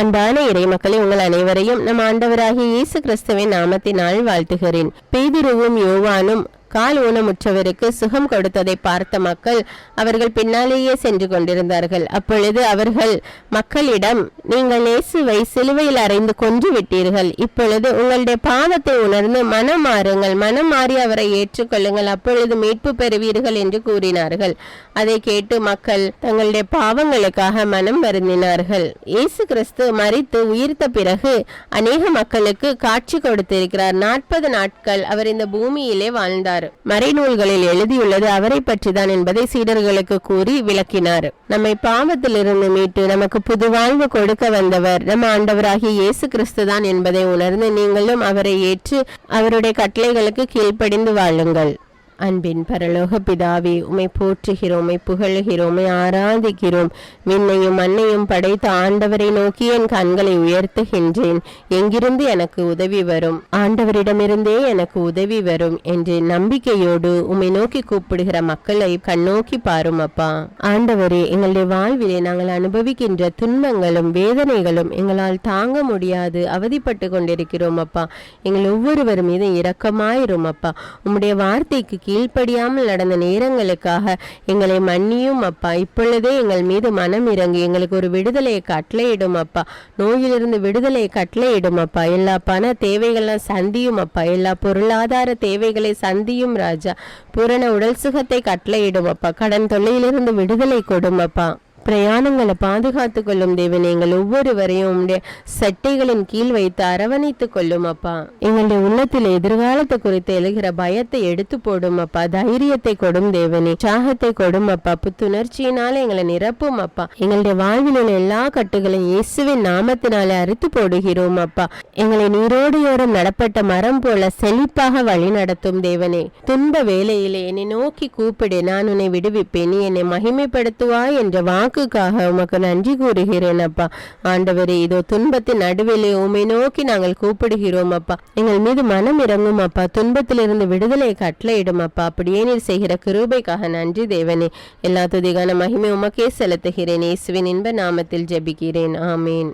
அன்பான இறை மக்களை உங்கள் அனைவரையும் நம் ஆண்டவராகிய இயேசு கிறிஸ்துவின் நாமத்தினால் வாழ்த்துகிறேன். பேதுருவும் யோவானும் கால் ஊனமுற்றவருக்கு சுகம் கொடுத்ததை பார்த்த மக்கள் அவர்கள் பின்னாலேயே சென்று கொண்டிருந்தார்கள். அப்பொழுது அவர்கள் மக்களிடம் நீங்கள் இயேசுவை சிலுவையில் அறைந்து கொன்று விட்டீர்கள் இப்பொழுது உங்களுடைய பாவத்தை உணர்ந்து மனம் மாறுங்கள். மனம் மாறி அவரை ஏற்றுக்கொள்ளுங்கள். அப்பொழுது மீட்பு பெறுவீர்கள் என்று கூறினார்கள். அதை கேட்டு மக்கள் தங்களுடைய பாவங்களுக்காக மனம் வருந்தினார்கள். இயேசு கிறிஸ்து மறித்து உயிர்த்த பிறகு அநேக மக்களுக்கு காட்சி கொடுத்திருக்கிறார். நாற்பது நாட்கள் அவர் இந்த பூமியிலே வாழ்ந்தார். மறைநூல்களில் எழுதியுள்ளது அவரை பற்றிதான் என்பதை சீடர்களுக்கு கூறி விளக்கினார். நம்மை பாவத்திலிருந்து மீட்டு நமக்கு புது வாழ்வு கொடுக்க வந்தவர் நம்ம ஆண்டவராகிய இயேசு கிறிஸ்து தான் என்பதை உணர்ந்து நீங்களும் அவரை ஏற்று அவருடைய கட்டளைகளுக்கு கீழ்ப்படிந்து வாழுங்கள். அன்பின் பரலோக பிதாவே உமை போற்றுகிறோம் உமை புகழுகிறோம் உமை ஆராதிக்கிறோம். விண்ணையும் மண்ணையும் படைத்த ஆண்டவரை நோக்கி என் கண்களை உயர்த்துகின்றேன். எங்கிருந்து எனக்கு உதவி வரும்? ஆண்டவரிடமிருந்தே எனக்கு உதவி வரும் என்று நம்பிக்கையோடு உம்மை நோக்கி கூப்பிடுகிற மக்களை கண்ணோக்கி பாரும் அப்பா. ஆண்டவரே எங்களுடைய வாழ்விலே நாங்கள் அனுபவிக்கின்ற துன்பங்களும் வேதனைகளும் எங்களால் தாங்க முடியாது. அவதிப்பட்டு கொண்டிருக்கிறோம் அப்பா. எங்கள் ஒவ்வொருவர் மீதும் இரக்கமாயிரும் அப்பா. உம்முடைய வார்த்தைக்கு கீழ்ப்படியாமல் நடந்த நேரங்களுக்காக எங்களை மன்னியும் அப்பா. இப்பொழுதே எங்கள் மீது மனம் இறங்கி. எங்களுக்கு ஒரு விடுதலையை கட்டளையிடும் அப்பா. நோயிலிருந்து விடுதலையை கட்டளையிடும் அப்பா. எல்லா பண தேவைகள்லாம் சந்தியும் அப்பா. எல்லா பொருளாதார தேவைகளை சந்தியும் ராஜா. பூரண உடல் சுகத்தை கட்டளையிடும் அப்பா. கடன் தொல்லையிலிருந்து விடுதலை கொடும் அப்பா. பிரயாணங்களை பாதுகாத்து கொள்ளும் தேவன் எங்கள் ஒவ்வொருவரையும் உடைய சட்டைகளின் கீழ் வைத்து அரவணைத்துக் கொள்ளும் அப்பா. எங்களுடைய உள்ளத்தில் எதிர்காலத்தை குறித்து எழுகிற பயத்தை எடுத்து போடும் அப்பா. தைரியத்தை கொடும் தேவனே. சாகத்தை கொடும் அப்பா. புத்துணர்ச்சியினால எங்களை நிரப்பும் அப்பா. எங்களுடைய வாழ்வில் உள்ள எல்லா கட்டுகளையும் இயேசுவின் நாமத்தினாலே அறுத்து போடுகிறோம் அப்பா. எங்களை நீரோடையோரம் நடப்பட்ட மரம் போல செழிப்பாக வழி நடத்தும் தேவனே. துன்ப வேலையிலே என்னை நோக்கி கூப்பிடு நான் உன்னை விடுவிப்பேன். நீ என்னை மகிமைப்படுத்துவாய் என்ற வாக்குக்காக உமக்கு நன்றி கூறுகிறேன் அப்பா. ஆண்டவரே இதோ துன்பத்தின் நடுவிலே உமை நோக்கி நாங்கள் கூப்பிடுகிறோம் அப்பா. எங்கள் மீது மனம் இறங்கும் அப்பா. துன்பத்திலிருந்து விடுதலை கட்டளையிடும் அப்பா. அப்படியே நீர் செய்கிற கிருபைக்காக நன்றி தேவனே. எல்லா துதிகான மகிமை உமக்கே செலுத்துகிறேன். இயேசுவின் இன்ப நாமத்தில் ஜெபிக்கிறேன். ஆமீன்.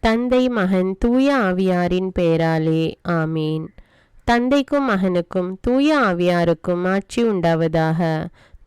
தந்தை மகன் தூய ஆவியாரின் பெயராலே. ஆமீன். தந்தைக்கும் மகனுக்கும் தூய ஆவியாருக்கும் ஆட்சி உண்டாவதாக.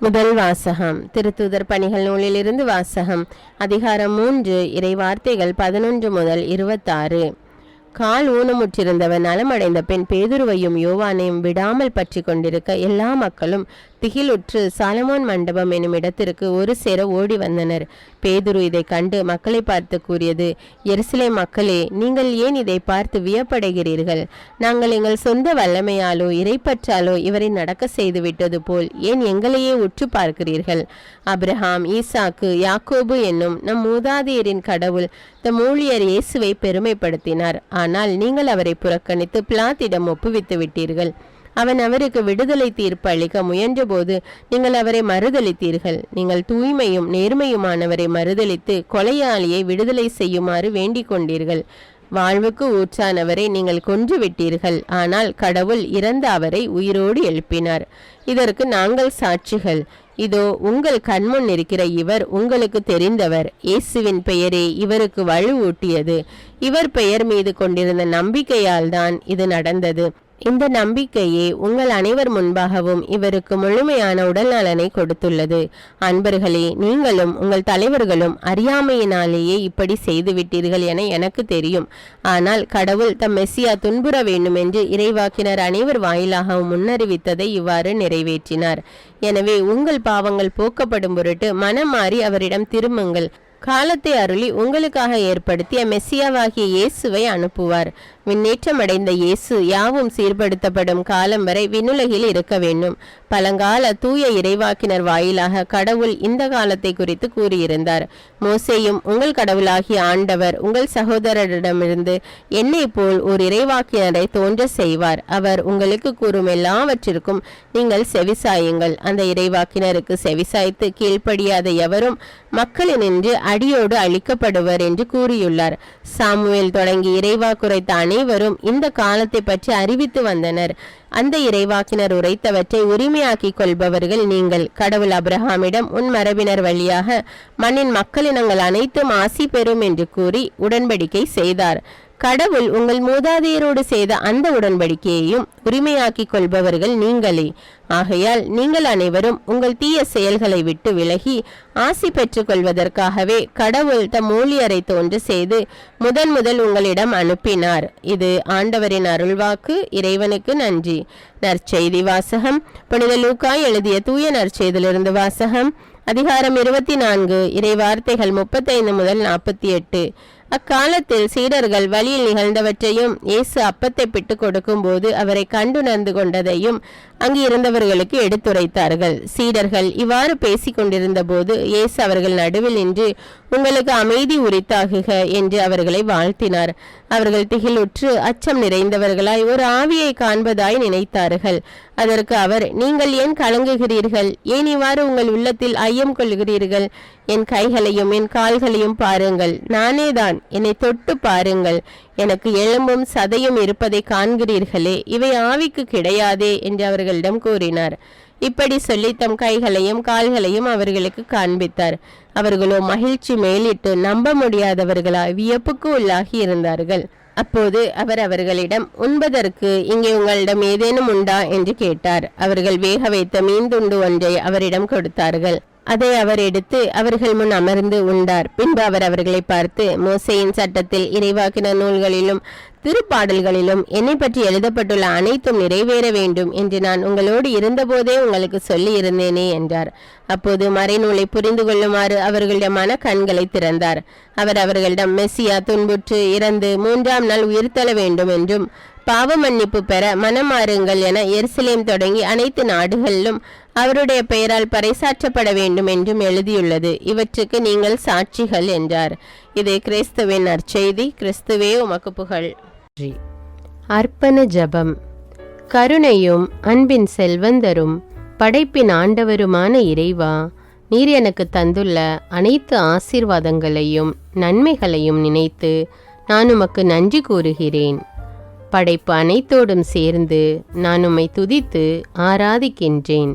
முதல் வாசகம். திருத்துதர் பணிகள் நூலிலிருந்து வாசகம். அதிகாரம் மூன்று இறை வார்த்தைகள் பதினொன்று முதல் இருபத்தாறு. கால் ஊனமுற்றிருந்தவன் நலமடைந்த பெண் பேதுருவையும் யோவானையும் விடாமல் பற்றி கொண்டிருக்க எல்லா மக்களும் திகிலுற்று சாலமோன் மண்டபம் எனும் இடத்திற்கு ஒரு சேர ஓடி வந்தனர். பேதுரு இதை கண்டு மக்களை பார்த்து கூறியது எருசலே மக்களே நீங்கள் ஏன் இதை பார்த்து வியப்படைகிறீர்கள்? நாங்கள் எங்கள் சொந்த வல்லமையாலோ இறைப்பற்றாலோ இவரை நடக்க செய்து விட்டது போல் ஏன் எங்களையே உற்று பார்க்கிறீர்கள்? அப்ரஹாம் ஈசாக்கு யாக்கோபு என்னும் நம் மூதாதையரின் கடவுள் தம் ஊழியர் இயேசுவை பெருமைப்படுத்தினார். ஆனால் நீங்கள் அவரை புறக்கணித்து பிளாத்திடம் ஒப்புவித்து விட்டீர்கள் அவன் அவருக்கு விடுதலை தீர்ப்பு அளிக்க முயன்றபோது நீங்கள் அவரை மறுதளித்தீர்கள் நீங்கள் தூய்மையும் நேர்மையுமானவரை மறுதளித்து கொலையாளியை விடுதலை செய்யுமாறு வேண்டிக் கொண்டீர்கள். வாழ்வுக்கு ஊற்றானவரை நீங்கள் கொன்று விட்டீர்கள் ஆனால் கடவுள் இறந்த அவரை உயிரோடு எழுப்பினார். இதற்கு நாங்கள் சாட்சிகள். இதோ உங்கள் கண்முன் இருக்கிற இவர் உங்களுக்கு தெரிந்தவர். இயேசுவின் பெயரே இவருக்கு வலுவூட்டியது. இவர் பெயர் மீது கொண்டிருந்த நம்பிக்கையால் தான் இது நடந்தது. இந்த நம்பிக்கையே உங்கள் அனைவர் முன்பாகவும் இவருக்கு முழுமையான உடல் நலனை கொடுத்துள்ளது. அன்பர்களே நீங்களும் உங்கள் தலைவர்களும் அறியாமையினாலேயே இப்படி செய்துவிட்டீர்கள் என எனக்கு தெரியும். ஆனால் கடவுள் தம் மெஸ்ஸியா துன்புற வேண்டும் என்று இறைவாக்கினர் அனைவர் வாயிலாகவும் முன்னறிவித்ததை இவ்வாறு நிறைவேற்றினார். எனவே உங்கள் பாவங்கள் போக்கப்படும் பொருட்டு மனம் மாறி அவரிடம் திரும்புங்கள். காலத்தை அருளி உங்களுக்காக ஏற்படுத்திய மெஸ்ஸியாவாகிய இயேசுவை அனுப்புவார். விண்ணேற்றமடைந்த இயேசு யாவும் சீர்படுத்தப்படும் காலம் வரை விண்ணுலகில் இருக்க வேண்டும். பழங்கால தூய இறைவாக்கினர் வாயிலாக கடவுள் இந்த காலத்தை குறித்து கூறியிருந்தார். மோசேயும் உங்கள் கடவுளாகிய ஆண்டவர் உங்கள் சகோதரரிடமிருந்து என்னை போல் ஒரு இறைவாக்கினரை தோன்ற செய்வார். அவர் உங்களுக்கு கூறும் எல்லாவற்றிற்கும் நீங்கள் செவிசாயுங்கள் அந்த இறைவாக்கினருக்கு செவிசாய்த்து கீழ்ப்படியாத எவரும் மக்களினின்று அடியோடு அழிக்கப்படுவர் என்று கூறியுள்ளார். சாமுவேல் தொடங்கி இறைவா குறைத்த அனைவரும் இந்த காலத்தை பற்றி அறிவித்து வந்தனர். அந்த இறைவாக்கினர் உரைத்தவற்றை உரிமையாக்கிக் கொள்பவர்கள் நீங்கள். கடவுள் அப்ரஹாமிடம் உன் மரபினர் வழியாக மண்ணின் மக்களினங்கள் அனைத்தும் ஆசி பெறும் என்று கூறி உடன்படிக்கை செய்தார். கடவுள் உங்கள் மூதாதையரோடு செய்த அந்த உடன்படிக்கையையும் உரிமையாக்கிக் கொள்பவர்கள் நீங்களே. ஆகையால் நீங்கள் அனைவரும் உங்கள் தீய செயல்களை விட்டு விலகி ஆசி பெற்றுக் கொள்வதற்காகவே கடவுள் தம் ஊழியரை தோன்று செய்து முதன் முதல் உங்களிடம் அனுப்பினார். இது ஆண்டவரின் அருள்வாக்கு. இறைவனுக்கு நன்றி. நற்செய்தி வாசகம். புனித லூக்காய் எழுதிய தூய நற்செய்திலிருந்து வாசகம். அதிகாரம் இருபத்தி நான்கு. இறை வார்த்தைகள் முப்பத்தைந்து முதல் நாற்பத்தி எட்டு. அக்காலத்தில் சீடர்கள் வழியில் நிகழ்ந்தவற்றையும் இயேசு அப்பத்தை பிட்டு கொடுக்கும்போது அவரை கண்டுணர்ந்து கொண்டதையும் அங்கு இருந்தவர்களுக்கு எடுத்துரைத்தார்கள். சீடர்கள் இவ்வாறு பேசிக் கொண்டிருந்த போது இயேசு அவர்கள் நடுவில் நின்று உங்களுக்கு அமைதி உரித்தாகுக என்று அவர்களை வாழ்த்தினார். அவர்கள் திகிலுற்று அச்சம் நிறைந்தவர்களாய் ஒரு ஆவியை காண்பதாய் நினைத்தார்கள். அதற்கு அவர் நீங்கள் ஏன் கலங்குகிறீர்கள்? ஏன் இவ்வாறு உங்கள் உள்ளத்தில் ஐயம் கொள்கிறீர்கள் என் கைகளையும் என் கால்களையும் பாருங்கள். நானேதான் என்னை தொட்டு பாருங்கள். எனக்கு எலும்பும் சதையும் இருப்பதை காண்கிறீர்களே. இவை ஆவிக்கு கிடையாதே என்று அவர்களிடம் கூறினார். இப்படி சொல்லி தம் கைகளையும் கால்களையும் அவர்களுக்கு காண்பித்தார். அவர்களோ மகிழ்ச்சி மேலிட்டு நம்ப முடியாதவர்களா வியப்புக்கு உள்ளாகி இருந்தார்கள். அப்போது அவர் அவர்களிடம் உண்பதற்கு இங்கே உங்களிடம் ஏதேனும் உண்டா? என்று கேட்டார். அவர்கள் வேக வைத்த மீன் துண்டு ஒன்றை அவரிடம் கொடுத்தார்கள். அதை அவர் எடுத்து அவர்கள் முன் அமர்ந்து உண்டார். பின்பு அவர் அவர்களை பார்த்து மோசையின் சட்டத்தில் இறைவாக்கின நூல்களிலும் திருப்பாடல்களிலும் என்னை பற்றி எழுதப்பட்டுள்ள அனைத்தும் நிறைவேற வேண்டும் என்று நான் உங்களோடு இருந்தபோதே உங்களுக்கு சொல்லி இருந்தேனே என்றார். அப்போது மறைநூலை புரிந்து கொள்ளுமாறு அவர்களிடம் மன கண்களை திறந்தார். அவர் அவர்களிடம் மெஸ்ஸியா துன்புற்று இறந்து மூன்றாம் நாள் உயிர்த்தள வேண்டும் என்றும் பாவ மன்னிப்பு பெற மனமாறுங்கள் என எருசலேம் தொடங்கி அனைத்து நாடுகளிலும் அவருடைய பெயரால் பறைசாற்றப்பட வேண்டும் என்றும் எழுதியுள்ளது. இவற்றுக்கு நீங்கள் சாட்சிகள் என்றார். இது கிறிஸ்துவின் நற்செய்தி. கிறிஸ்துவே உமக்கு புகழ். அர்ப்பண ஜபம். கருணையும் அன்பின் செல்வந்தரும் படைப்பின் ஆண்டவருமான இறைவா நீர் எனக்கு தந்துள்ள அனைத்து ஆசீர்வாதங்களையும் நன்மைகளையும் நினைத்து நான் உமக்கு நன்றி கூறுகிறேன். படைப்பு அனைத்தோடும் சேர்ந்து நான் உம்மை துதித்து ஆராதிக்கின்றேன்.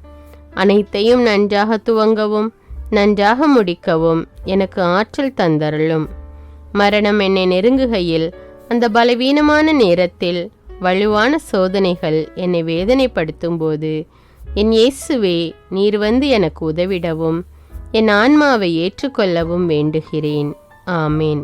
அனைத்தையும் நன்றாக துவங்கவும் நன்றாக முடிக்கவும் எனக்கு ஆற்றல் தந்தருளும். மரணம் என்னை நெருங்குகையில் அந்த பலவீனமான நேரத்தில் வலுவான சோதனைகள் என்னை வேதனைப்படுத்தும் போது என் இயேசுவே நீர் வந்து எனக்கு உதவிடவும் என் ஆன்மாவை ஏற்றுக்கொள்ளவும் வேண்டுகிறேன். ஆமேன்.